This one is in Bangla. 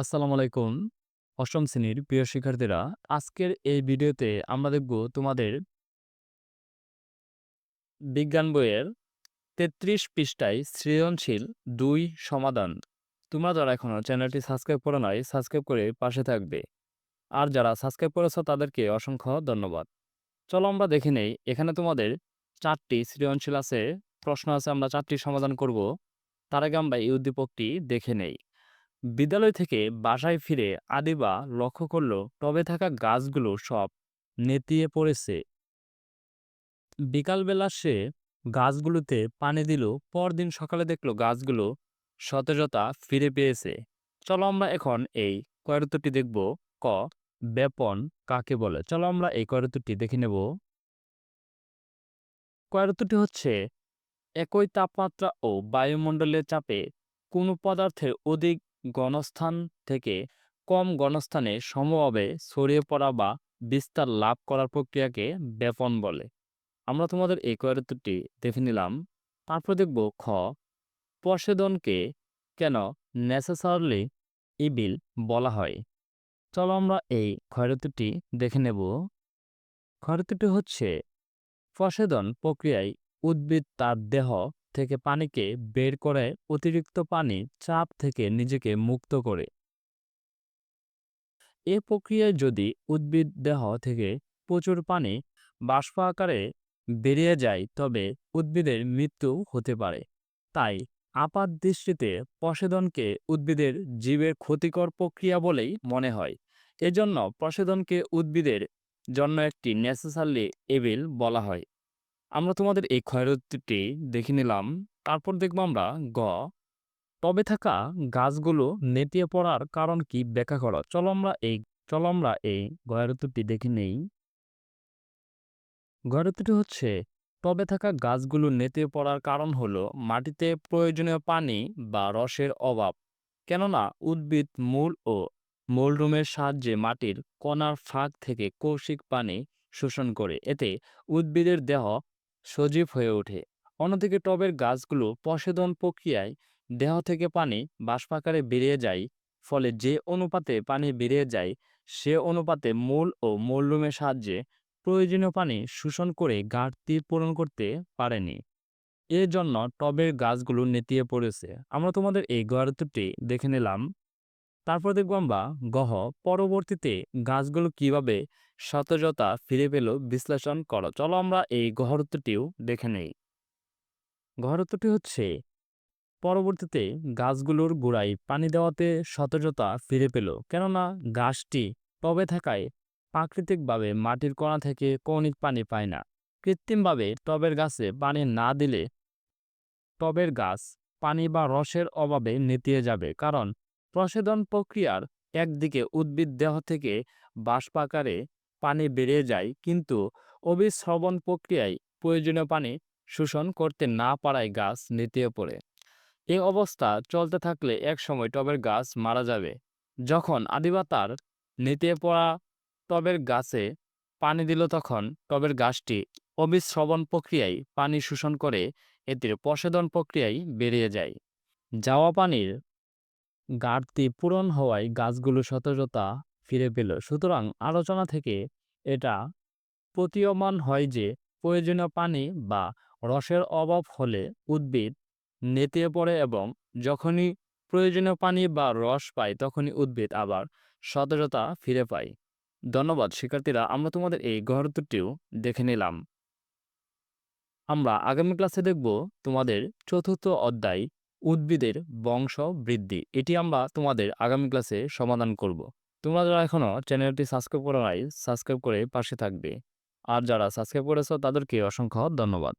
আসসালামু আলাইকুম। অষ্টম শ্রেণির প্রিয় শিক্ষার্থীরা, আজকের এই ভিডিওতে আমরা দেখব তোমাদের বিজ্ঞান বইয়ের তেত্রিশ পৃষ্ঠায় সৃজনশীল দুই সমাধান। তোমরা যারা এখনও চ্যানেলটি সাবস্ক্রাইব করে নাই, সাবস্ক্রাইব করে পাশে থাকবে। আর যারা সাবস্ক্রাইব করেছ, তাদেরকে অসংখ্য ধন্যবাদ। চলো আমরা দেখে নেই, এখানে তোমাদের চারটি সৃজনশীল আছে, প্রশ্ন আছে, আমরা চারটি সমাধান করব। তার আগে আমরা এই উদ্দীপকটি দেখে নেই। বিদ্যালয় থেকে বাসায় ফিরে আদিবা লক্ষ্য করল টবে থাকা গাছগুলো সব নেতিয়ে পড়েছে। বিকালবেলা সে গাছগুলোতে পানি দিল, পরদিন সকালে দেখল গাছগুলো সতেজতা ফিরে পেয়েছে। চলো আমরা এখন এই কয়রত্বটি দেখব, ক, ব্যাপন কাকে বলে? চলো আমরা এই কয়রত্বটি দেখে নেব। কয়রত্বটি হচ্ছে, একই তাপমাত্রা ও বায়ুমণ্ডলের চাপে কোনো পদার্থের অধিক গণস্থান থেকে কম গণস্থানে সমভাবে ছড়িয়ে পড়া বা বিস্তার লাভ করার প্রক্রিয়াকে ব্যাপন বলে। আমরা তোমাদের এই কয়রত্বটি দেখে নিলাম। তারপর দেখব খ পশেদনকে কেন নেসেসারলি ইবিল বলা হয়? চলো আমরা এই ক্ষয়রত্বটি দেখে নেব। ক্ষয়রত্বটি হচ্ছে পশেদন প্রক্রিয়ায় উদ্ভিদ তার দেহ থেকে পানিকে বের করে অতিরিক্ত পানি চাপ থেকে নিজেকে মুক্ত করে। এ প্রক্রিয়ায় যদি উদ্ভিদ দেহ থেকে প্রচুর পানি বাষ্প আকারে বেরিয়ে যায়, তবে উদ্ভিদের মৃত্যু হতে পারে। তাই আপাত দৃষ্টিতে প্রসেদনকে উদ্ভিদের জীবের ক্ষতিকর প্রক্রিয়া বলেই মনে হয়। এজন্য প্রসেদনকে উদ্ভিদের জন্য একটি নেসেসারলি এবিল বলা হয়। আমরা তোমাদের এই ক্ষয়রত্বটি দেখে নিলাম। তারপর দেখব আমরা গ, টবে থাকা গাছগুলো নেতিয়ে পড়ার কারণ কি ব্যাখ্যা করো। চলো আমরা এই, চলো আমরা এই গয়ারত্বটি দেখে নেই। গয়ারত্বটি হচ্ছে, টবে থাকা গাছগুলো নেতিয়ে পড়ার কারণ হলো মাটিতে প্রয়োজনীয় পানি বা রসের অভাব। কেননা উদ্ভিদ, মূল ও মূলরুমের সাহায্যে মাটির কণার ফাঁক থেকে কৌশিক পানি শোষণ করে। এতে উদ্ভিদের দেহ সজীব হয়ে ওঠে। অন্যদিকে টবের গাছগুলো পশেদন প্রক্রিয়ায় দেহ থেকে পানি বাষ্পাকারে বেরিয়ে যায়, ফলে যে অনুপাতে পানি বেরিয়ে যায়, সে অনুপাতে মূল ও মূলরুমের সাহায্যে প্রয়োজনীয় পানি শোষণ করে ঘাটতি পূরণ করতে পারেনি। এর জন্য টবের গাছগুলো নেতিয়ে পড়েছে। আমরা তোমাদের এই গড়াত্বটি দেখে নিলাম। তারপর দেখব আমরা গহ পরবর্তীতে গাছগুলো কীভাবে সতেজতা ফিরে পেল বিশ্লেষণ করো। চলো আমরা এই গহরত্বটিও দেখে নেই। গহরত্বটি হচ্ছে, পরবর্তীতে গাছগুলোর গোড়ায় পানি দেওয়াতে সতেজতা ফিরে পেল। কেননা গাছটি টবে থাকায় প্রাকৃতিকভাবে মাটির কণা থেকে কৌণিক পানি পায় না। কৃত্রিমভাবে টবের গাছে পানি না দিলে টবের গাছ পানি বা রসের অভাবে নেতিয়ে যাবে। কারণ প্রসেদন প্রক্রিয়ার একদিকে উদ্ভিদ দেহ থেকে বাষ্পাকারে পানি বেরিয়ে যায়, কিন্তু অবিশ্রবণ প্রক্রিয়ায় প্রয়োজনীয় পানি শোষণ করতে না পারায় গাছ নেতিয়ে পড়ে। এ অবস্থা চলতে থাকলে এক সময় টবের গাছ মারা যাবে। যখন আদিবাতার নেতিয়ে পড়া টবের গাছে পানি দিল, তখন টবের গাছটি অবিশ্রবণ প্রক্রিয়ায় পানি শোষণ করে এতে প্রসেদন প্রক্রিয়ায় বেরিয়ে যায়। যাওয়া পানির ঘাটতি পূরণ হওয়ায় গাছগুলো সতেজতা ফিরে পেল। সুতরাং আলোচনা থেকে এটা প্রতীয়মান হয় যে প্রয়োজনীয় পানি বা রসের অভাব হলে উদ্ভিদ নেতিয়ে পড়ে এবং যখনই প্রয়োজনীয় পানি বা রস পায় তখনই উদ্ভিদ আবার সতেজতা ফিরে পায়। ধন্যবাদ, শিক্ষার্থীরা, আমরা তোমাদের এই গহরত্বটিও দেখে নিলাম। আমরা আগামী ক্লাসে দেখব তোমাদের চতুর্থ অধ্যায় উদ্ভিদের বংশ বৃদ্ধি, এটি আমরা তোমাদের আগামী ক্লাসে সমাধান করব। তোমরা যারা এখনও চ্যানেলটি সাবস্ক্রাইব করো নাই সাবস্ক্রাইব করে পাশে থাকবে। আর যারা সাবস্ক্রাইব করেছ, তাদেরকে অসংখ্য ধন্যবাদ।